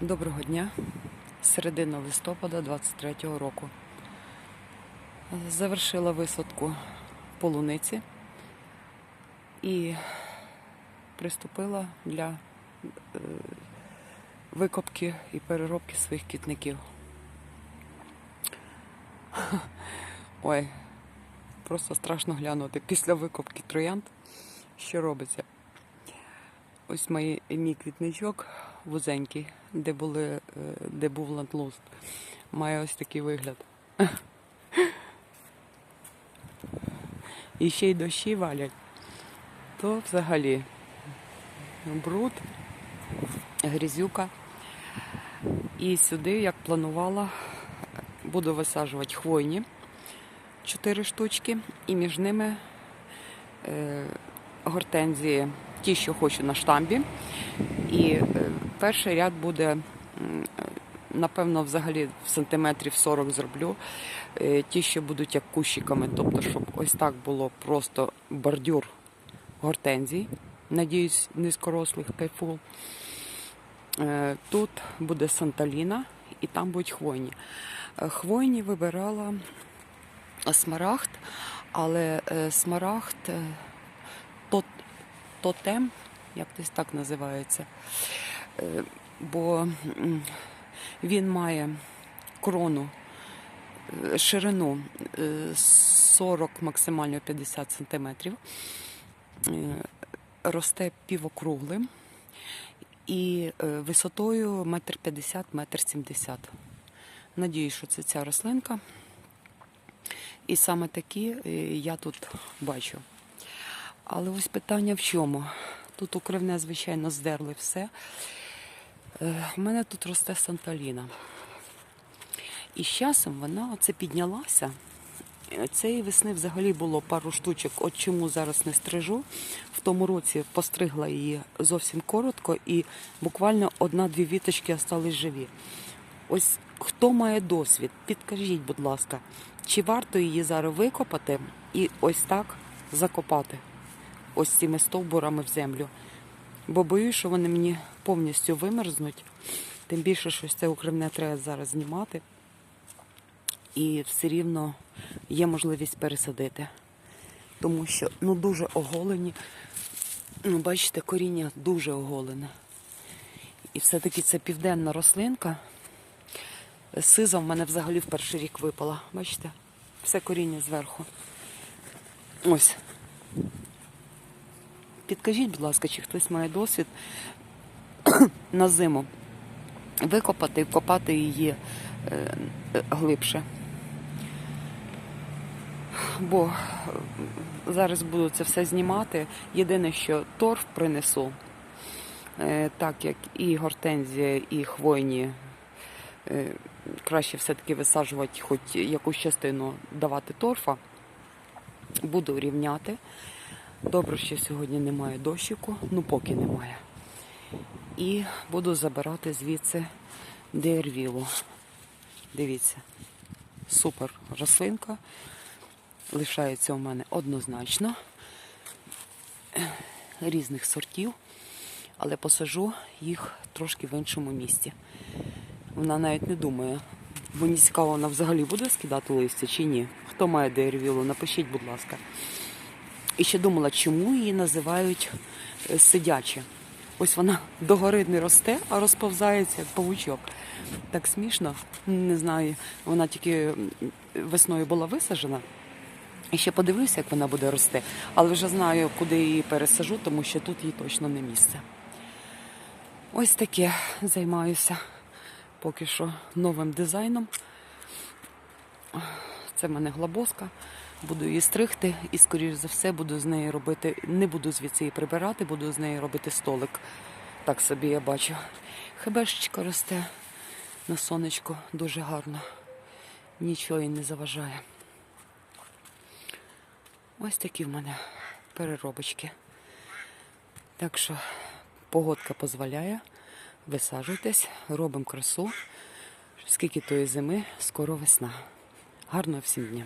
Доброго дня. Середина листопада 23-го року. Завершила висадку полуниці і приступила для е, викопки і переробки своїх квітників. Ой, просто страшно глянути після викопки троянд, що робиться. Ось мій, мій квітничок вузенький, де, були, е, де був ландлуст, має ось такий вигляд. І ще й дощі валять, то взагалі бруд, грізюка. І сюди, як планувала, буду висаджувати хвойні 4 штучки, і між ними е, гортензії, ті, що хочу на штамбі. І е, перший ряд буде, напевно, взагалі в сантиметрів 40 зроблю. Е, Ті, що будуть як кущиками, тобто, щоб ось так було просто бордюр гортензій. Надіюсь, низькорослих тайфул. Е, Тут буде Санталіна і там будуть хвойні. Е, Хвойні вибирала смарагд, але смарагд тот, тотем, як десь так називається. Е, Бо він має крону, е, ширину е, 40, максимально 50 сантиметрів, е, росте півокруглим і е, висотою метр п'ятдесят, метр сімдесят. Надіюсь, що це ця рослинка. І саме такі е, я тут бачу. Але ось питання в чому? Тут укривне, звичайно, здерли все. Е, У мене тут росте Санталіна. І з часом вона оце піднялася. Е, Цієї весни взагалі було пару штучок. От чому зараз не стрижу. В тому році постригла її зовсім коротко, і буквально одна-дві віточки остались живі. Ось хто має досвід, підкажіть, будь ласка, чи варто її зараз викопати і ось так закопати, ось цими стовбурами в землю? Бо боюсь, що вони мені повністю вимерзнуть. Тим більше, що це укривне треба зараз знімати. І все рівно є можливість пересадити. Тому що ну дуже оголені. Ну, бачите, коріння дуже оголене. І все-таки це південна рослинка. Сиза в мене взагалі в перший рік випала. Бачите? Все коріння зверху. Ось. Підкажіть, будь ласка, чи хтось має досвід на зиму викопати і вкопати її е, глибше. Бо е, зараз буду це все знімати. Єдине, що торф принесу, е, так як і гортензія, і хвойні краще все-таки висаджувати хоч якусь частину давати торфа. Буду рівняти. Добре, що сьогодні немає дощику, ну поки немає. І буду забирати звідси дервілу. Дивіться, супер рослинка. Лишається у мене однозначно різних сортів, але посажу їх трошки в іншому місці. Вона навіть не думає. Мені цікаво, вона взагалі буде скидати листя чи ні. Хто має деревілу, напишіть, будь ласка. І ще думала, чому її називають е, сидяче. Ось вона догори не росте, а розповзається як павучок. Так смішно. Не знаю, вона тільки весною була висаджена. І ще подивлюся, як вона буде рости. Але вже знаю, куди її пересажу, тому що тут їй точно не місце. Ось таке займаюся поки що новим дизайном. Це в мене глобоска. Буду її стригти і, скоріш за все, буду з неї робити. Не буду звідси її прибирати, буду з неї робити столик. Так собі я бачу. Хебешечка росте на сонечку дуже гарно. Нічого їй не заважає. Ось такі в мене переробочки. Так що погодка дозволяє. Висаджуйтесь, робимо красу. Скільки тої зими, скоро весна. Гарного всім дня!